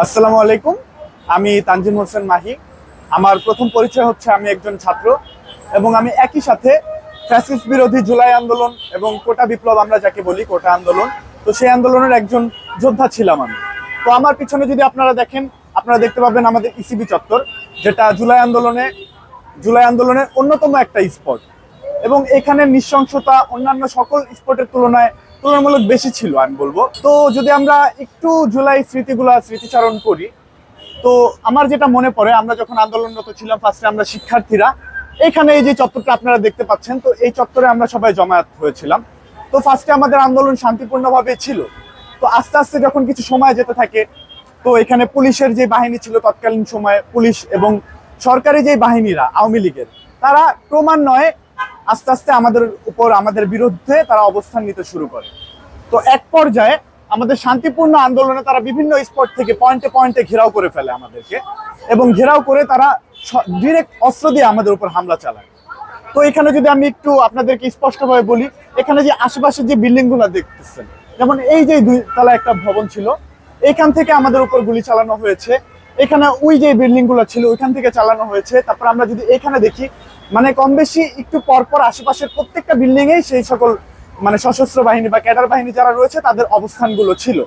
আসসালামু আলাইকুম। আমি তানজিম হোসেন মাহি। আমার প্রথম পরিচয় হচ্ছে আমি একজন ছাত্র এবং আমি একই সাথে ফ্যাসিস্ট বিরোধী জুলাই আন্দোলন এবং কোটা বিপ্লব আমরা যাকে বলি কোটা আন্দোলন, তো সেই আন্দোলনের একজন যোদ্ধা ছিলাম আমি। তো আমার পিছনে যদি আপনারা দেখেন, আপনারা দেখতে পাবেন আমাদের ইসিবি চত্বর, যেটা জুলাই আন্দোলনে, জুলাই আন্দোলনের অন্যতম একটা স্পট এবং এখানে নৃশংসতা অন্যান্য সকল স্পটের তুলনায় তুলনামূলক বেশি ছিল, আমি বলব। তো যদি আমরা একটু জুলাই স্মৃতিগুলা, স্মৃতিচারণ করি, তো আমার যেটা মনে পড়ে, আমরা যখন আন্দোলনরত ছিলাম ফার্স্টে আমরা শিক্ষার্থীরা, এখানে এই যে চত্বরটা আপনারা দেখতে পাচ্ছেন, তো এই চত্বরে আমরা সবাই জমায়েত হয়েছিলাম। তো ফার্স্টে আমাদের আন্দোলন শান্তিপূর্ণভাবে ছিল। তো আস্তে আস্তে যখন কিছু সময় যেতে থাকে, তো এখানে পুলিশের যে বাহিনী ছিল তৎকালীন সময়ে, পুলিশ এবং সরকারি যে বাহিনীরা, আওয়ামী লীগের, তারা ক্রমান্বয়ে আস্তে আস্তে আমাদের উপর, আমাদের বিরুদ্ধে তারা অবস্থান নিতে শুরু করে। তো এক পর্যায়ে আমাদের শান্তিপূর্ণ আন্দোলনে তারা বিভিন্ন স্পট থেকে পয়েন্টে পয়েন্টে ঘেরাও করে ফেলে আমাদেরকে এবং ঘেরাও করে তারা ডিরেক্ট অস্ত্র দিয়ে আমাদের উপর হামলা চালায়। তো এখানে যদি আমি একটু আপনাদেরকে স্পষ্টভাবে বলি, এখানে যে আশেপাশে যে বিল্ডিংগুলো দেখতেছেন, যেমন এই যে দুই তলা একটা ভবন ছিল, এখান থেকে আমাদের উপর গুলি চালানো হয়েছে। এখানে ওই যে বিল্ডিংগুলো ছিল, ওইখান থেকে চালানো হয়েছে। তারপর আমরা যদি এখানে দেখি মানে কম বেশি একটু পরপর আশেপাশের প্রত্যেকটা বিল্ডিংয়েই সেই সকল মানে সশস্ত্র বাহিনী বা ক্যাডার বাহিনী যারা রয়েছে, তাদের অবস্থানগুলো ছিল।